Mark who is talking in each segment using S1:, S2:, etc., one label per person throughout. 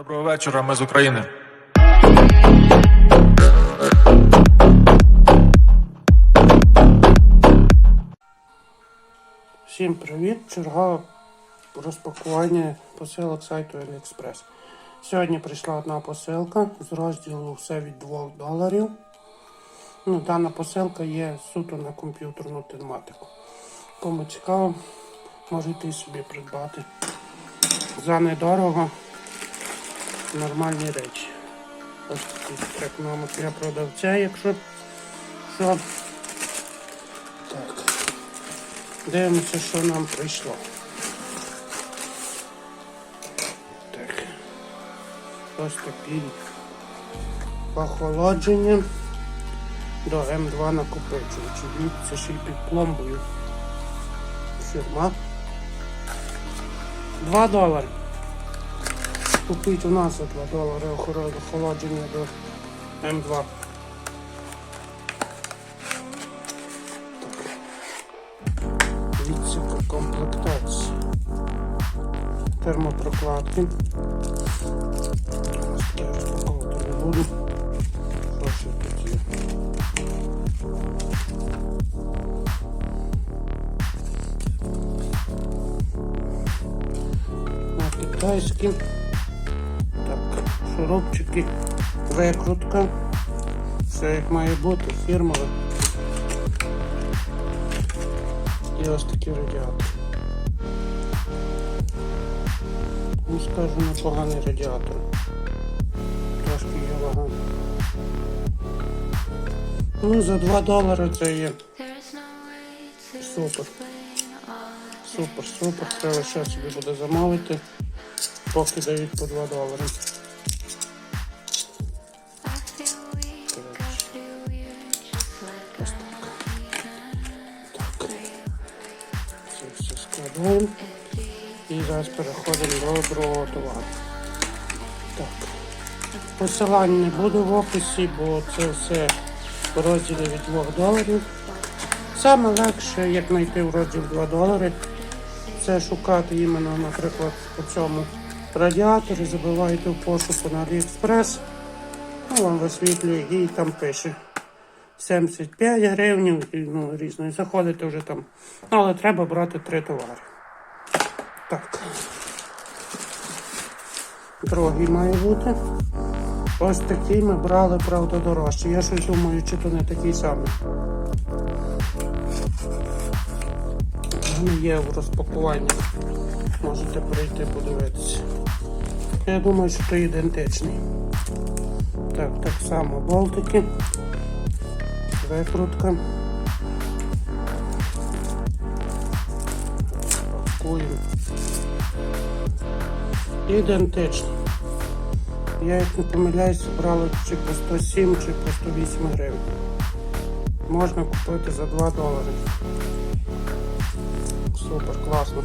S1: Доброго вечора, ми з України.
S2: Всім привіт! Чергове розпакування посилок сайту AliExpress. Сьогодні прийшла одна посилка з розділу все від 2 доларів. Ну, дана посилка є суто на комп'ютерну тематику. Кому цікаво, можете собі придбати. За недорого нормальні речі. Ось такий трек номер для продавця, якщо що. Так. Дивимося, що нам прийшло. Так. Ось такі охолодження до М2 накопичувачі. Це ще й під пломбою. Фірма. 2 долари. Купіть у нас за 2 долари охолодження до М2. Відсік комплектації. Термопрокладки. Я розпаковувати не буду. Що ще. Шурупчики, викрутка. Все як має бути, фірмове. І ось такі радіатори. Ну, скажу, непоганий радіатор. Трошки є вага. Ну, за 2 долари це є
S3: Супер.
S2: супер, супер. Треба ще собі буде замовити, поки дають по 2 долари. Все. І зараз переходимо до другого товару. Так. Посилань не буду в описі, бо це все в розділі від 2 доларів. Саме легше, як знайти в розділ 2 долари, це шукати іменно, наприклад, по цьому радіаторі, забиваєте в пошуку на AliExpress, ну, вам висвітлює і там пише 75 гривень, ну, різно, і заходите вже там. Але треба брати три товари. Так. Другий має бути. Ось такий ми брали, правда, дорожче. Я щось думаю, чи то не такий самий. Вони є в розпакуванні. Можете прийти подивитися. Я думаю, що то ідентичний. Так, так само болтики. Викрутка. Пакуємо. Ідентичний. Я як не помиляюся, брали чи по 107, чи по 108 гривень. Можна купити за 2 долари. Супер, класно.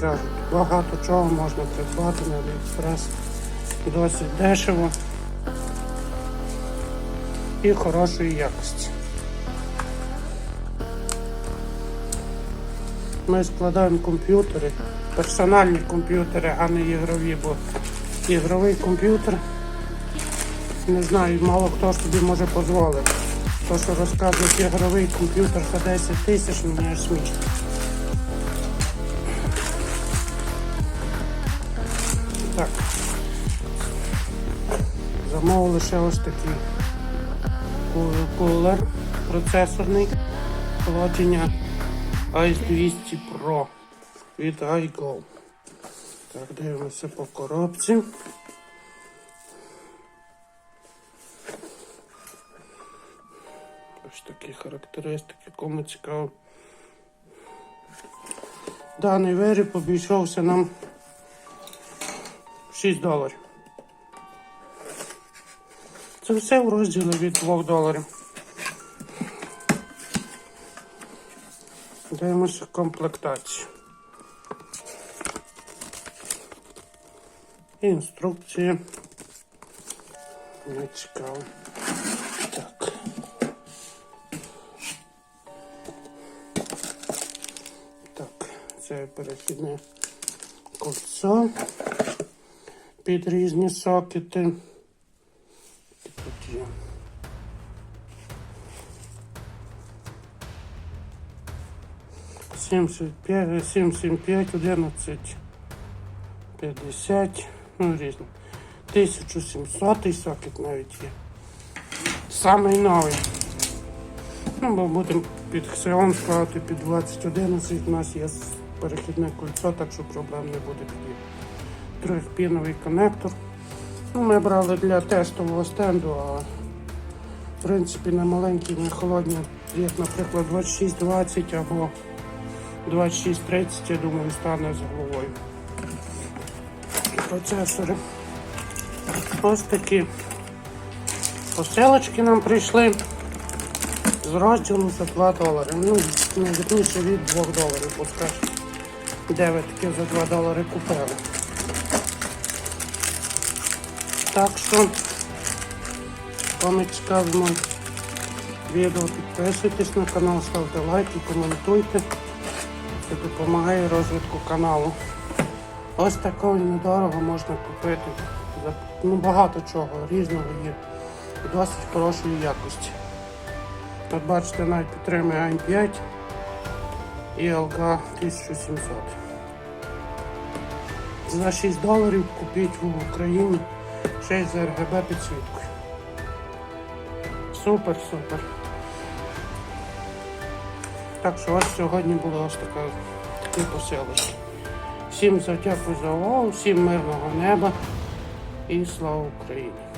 S2: Кажуть, багато чого можна придбати на AliExpress. Досить дешево і хорошої якості. Ми складаємо комп'ютери, персональні комп'ютери, а не ігрові, бо ігровий комп'ютер, не знаю, мало хто собі може дозволити. То, що розказують ігровий комп'ютер за 10 тисяч, мені аж смішно. Так. Замовили ще ось такий ку- кулер процесорний охолодження ice 200 Pro від iGo. Так, дивимося по коробці. Ось такі характеристики, кому цікаво. Даний виріб обійшовся нам 6 доларів. Це все в розділі від 2 доларів. Дивимося комплектацію. Інструкція. Не цікаво. Так. Так, це перехідне кольцо. під різні сокети. 75, 775, 11, 50, ну різні. 1700 і сокет навіть є. Самий новий. Ну, бо будемо під Xeon ставити під 2011. У нас є перехідне кольцо, так що проблем не буде тоді. Трьохпіновий конектор. Ну, Ми брали для тестового стенду, а в принципі на маленькій, на холодній, як, наприклад, 26-20 або 2630, я думаю, стане з головою. Процесори. Ось такі посилочки нам прийшли з розділу за 2 долари. Ну, не більше від 2 доларів, бо скажу, де ви таке за 2 долари купили. Так що, кому цікавимо відео, підписуйтесь на канал, ставте лайки, коментуйте. Це допомагає розвитку каналу. Ось такого недорого можна купити. Ну, багато чого різного є. І досить хорошої якості. От бачите, навіть підтримує AM5 і LG 1700. За 6 доларів купіть в Україні ще й з RGB підсвіткою. Супер, супер. Так що ось сьогодні була ось така посилочка. Всім за дякую за увагу, всім мирного неба і слава Україні!